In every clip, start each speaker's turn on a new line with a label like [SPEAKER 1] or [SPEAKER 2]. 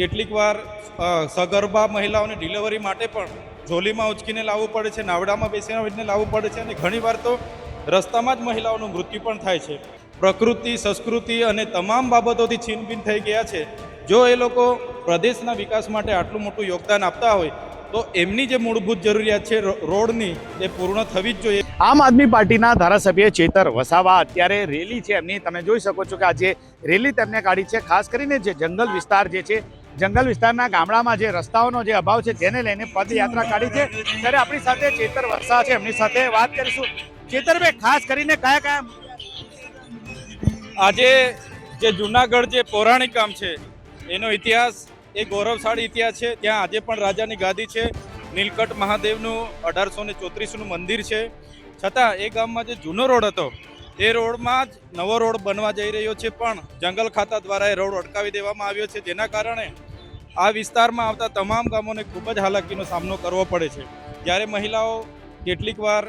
[SPEAKER 1] કેટલીક વાર સગર્ભા મહિલાઓને ડિલિવરી માટે પણ ઝોલીમાં ઉચકીને લાવવું પડે છે, નાવડામાં બેસીને લાવવું પડે છે અને ઘણીવાર તો રસ્તામાં જ મહિલાઓનું મૃત્યુ પણ થાય છે. પ્રકૃતિ, સંસ્કૃતિ અને તમામ બાબતોથી છીનભીન થઈ ગયા છે. જો એ લોકો પ્રદેશના વિકાસ માટે આટલું મોટું યોગદાન આપતા હોય, તો એમની જે મૂળભૂત જરૂરિયાત છે રોડની, એ પૂર્ણ થવી જ જોઈએ.
[SPEAKER 2] આમ આદમી પાર્ટીના ધારાસભ્ય ચેતર વસાવા અત્યારે રેલી છે એમની. તમે જોઈ શકો છો કે આજે રેલી તેમને કાઢી છે, ખાસ કરીને જે જંગલ વિસ્તાર જે છે જંગલ વિસ્તારના ગામડામાં જે રસ્તાઓનો જે અભાવ છે તેને લઈને પદયાત્રા કાઢી છે. ત્યારે આપણી સાથે ચેતર વરસા છે. એમની સાથે વાત કરીશું. ચેતરભાઈ, ખાસ કરીને કયા કયા
[SPEAKER 1] આજે જે જુનાગઢ જે પૌરાણિક ગામ છે, એનો ઇતિહાસ, એ ગૌરવશાળી ઇતિહાસ છે. ત્યાં આજે પણ રાજાની ગાદી છે. નીલકંઠ મહાદેવનું અઢારસો ને ચોત્રીસનું મંદિર છે. છતાં એ ગામમાં જે જૂનો રોડ હતો એ રોડમાં જ નવો રોડ બનવા જઈ રહ્યો છે, પણ જંગલ ખાતા દ્વારા એ રોડ અટકાવી દેવામાં આવ્યો છે. જેના કારણે આ વિસ્તારમાં આવતા તમામ ગામોને ખૂબ જ હાલાકીનો સામનો કરવો પડે છે. જ્યારે મહિલાઓ કેટલીક વાર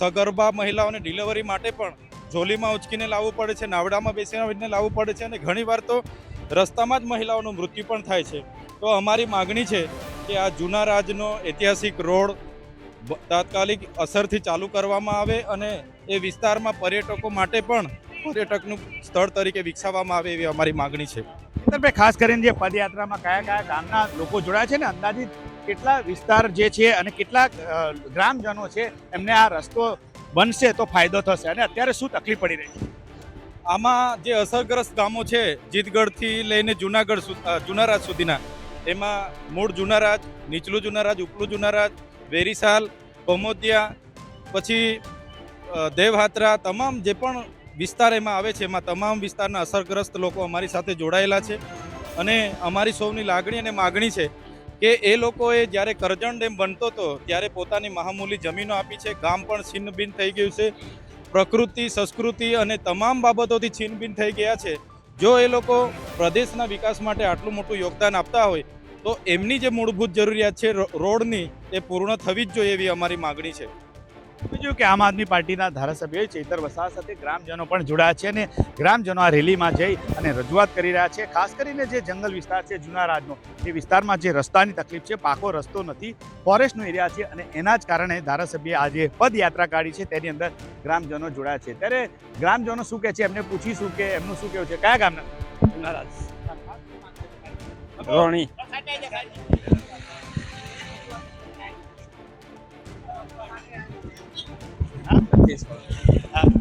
[SPEAKER 1] સગર્ભા મહિલાઓને ડિલિવરી માટે પણ ઝોલીમાં ઉચકીને લાવવું પડે છે, નાવડામાં બેસીને લાવવું પડે છે અને ઘણીવાર તો રસ્તામાં જ મહિલાઓનું મૃત્યુ પણ થાય છે. તો અમારી માગણી છે કે આ જૂના રાજનો ઐતિહાસિક રોડ તાત્કાલિક અસરથી ચાલુ કરવામાં આવે અને એ વિસ્તારમાં પર્યટકો માટે પણ પર્યટકનું સ્થળ તરીકે વિકસાવવામાં આવે એવી અમારી માગણી છે.
[SPEAKER 2] ચેતરભાઈ ખાસ કરીને જે પદયાત્રામાં કયા કયા ગામના લોકો જોડાયા છે ને અંદાજિત કેટલા વિસ્તાર જે છે અને કેટલા ગ્રામજનો છે એમને આ રસ્તો બનશે તો ફાયદો થશે અને અત્યારે શું તકલીફ પડી રહી છે?
[SPEAKER 1] આમાં જે અસરગ્રસ્ત ગામો છે જીતગઢથી લઈને જુનાગઢ જુનારાજ સુધીના એમાં મૂળ જુનારાજ નીચલું જુનારાજ ઉપલું જુનારાજ વેરીસાલ કમોદિયા પછી દેવહાત્રા તમામ જે પણ વિસ્તાર એમાં આવે છે, એમાં તમામ વિસ્તારના અસરગ્રસ્ત લોકો અમારી સાથે જોડાયેલા છે. અને અમારી સૌની લાગણી અને માગણી છે કે એ લોકોએ જ્યારે કરજણ ડેમ બનતો હતો, ત્યારે પોતાની મહામૂલી જમીનો આપી છે. ગામ પણ છિન્નભિન્ન થઈ ગયું છે. પ્રકૃતિ, સંસ્કૃતિ અને તમામ બાબતોથી છિન્નભિન્ન થઈ ગયા છે. જો એ લોકો પ્રદેશના વિકાસ માટે આટલું મોટું યોગદાન આપતા હોય તો એમની જે મૂળભૂત જરૂરિયાત છે રોડની એ પૂર્ણ થવી જ જોઈએ એવી અમારી માગણી છે.
[SPEAKER 2] બીજું કે આમ આદમી પાર્ટીના ધારાસભ્ય ચેતર વસાવા સાથે ગ્રામજનો પણ જોડાયા છે અને ગ્રામજનો આ રેલીમાં જઈ અને રજૂઆત કરી રહ્યા છે. ખાસ કરીને જે જંગલ વિસ્તાર છે જૂના રાજનો એ વિસ્તારમાં જે રસ્તાની તકલીફ છે પાકો રસ્તો નથી ફોરેસ્ટનો એરિયા છે અને એના જ કારણે ધારાસભ્ય આજે પદયાત્રા કાઢી છે તેની અંદર ગ્રામજનો જોડાયા છે. ત્યારે ગ્રામજનો શું કહે છે? એમને પૂછીશું કે એમનું શું કહેવું છે? કયા ગામના?
[SPEAKER 3] રોણી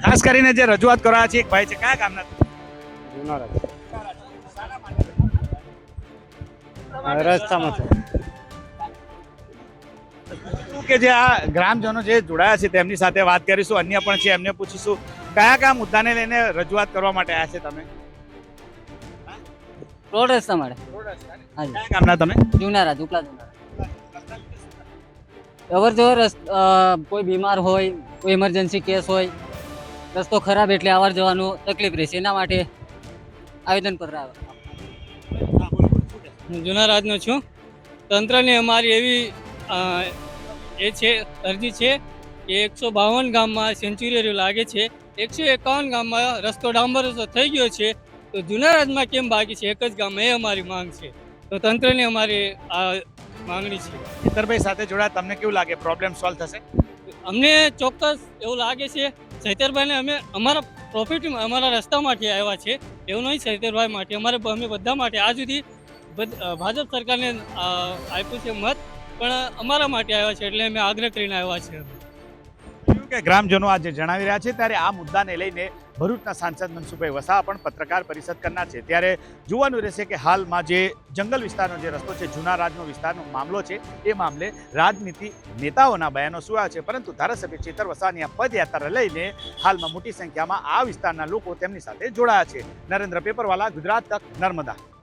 [SPEAKER 2] ખાસ કરીને જે રજૂઆત કરવા છે એક ભાઈ છે કયા ગામના?
[SPEAKER 3] રસ્તામાં છે.
[SPEAKER 2] કે જે આ ગ્રામજનો જે જોડાયા છે તેમની સાથે વાત કરીશું અન્ય પણ છે એમને પૂછીશું. કયા કયા મુદ્દાને લઈને રજૂઆત કરવા માટે આવ્યા છે તમે?
[SPEAKER 4] રોડ તમારે
[SPEAKER 2] કયા ગામના તમે?
[SPEAKER 4] જુનારા ઝુકલા જુનારા. અવર જવર કોઈ બીમાર હોય કોઈ ઇમરજન્સી કેસ હોય રસ્તો ખરાબ એટલે અવર જવાનું તકલીફ રહેશે. એના માટે આવેદન પત્ર આવે.
[SPEAKER 5] હું જૂના રાજનો છું. તંત્રની અમારી એવી એ છે અરજી છે કે એકસો બાવન ગામમાં સેન્ચુરી લાગે છે. એકસો એકાવન ગામમાં રસ્તો ડાંબર થઈ ગયો છે. તો જૂના રાજમાં કેમ બાકી છે? એક જ ગામમાં એ અમારી માંગ છે. તો તંત્રની અમારી આ માંગણી છે.
[SPEAKER 2] ખેતરભાઈ સાથે જોડાયા તમને કેવું લાગે? પ્રોબ્લેમ સોલ્વ થશે?
[SPEAKER 5] અમને ચોક્કસ એવું લાગે છે સૈતરભાઈને અમે અમારા પ્રોફિટ અમારા રસ્તા માટે આવ્યા છે. એવું નહીં સૈતરભાઈ માટે અમારે અમે બધા માટે આ સુધી ભાજપ સરકારને આપ્યું છે મત પણ અમારા માટે આવ્યા છે એટલે અમે આગ્રહ કરીને આવ્યા છે.
[SPEAKER 2] કે ગ્રામજનો આજે જણાવી રહ્યા છે, ત્યારે આ મુદ્દાને લઈને ભરૂચના સાંસદ મનસુખભાઈ વસાવા પણ પત્રકાર પરિષદ કરનાર છે. ત્યારે જોવાનું રહેશે કે હાલમાં જે જંગલ વિસ્તારનો જે રસ્તો છે, જૂના રાજનો વિસ્તારનો મામલો છે, એ મામલે રાજનીતિ નેતાઓના બયાનો આવ્યા છે. પરંતુ ધારાસભ્ય ચેતર વસાવાની આ પદયાત્રા લઈને હાલમાં મોટી સંખ્યામાં આ વિસ્તારના લોકો તેમની સાથે જોડાયા છે. નરેન્દ્ર પેપરવાલા, ગુજરાત તક, નર્મદા.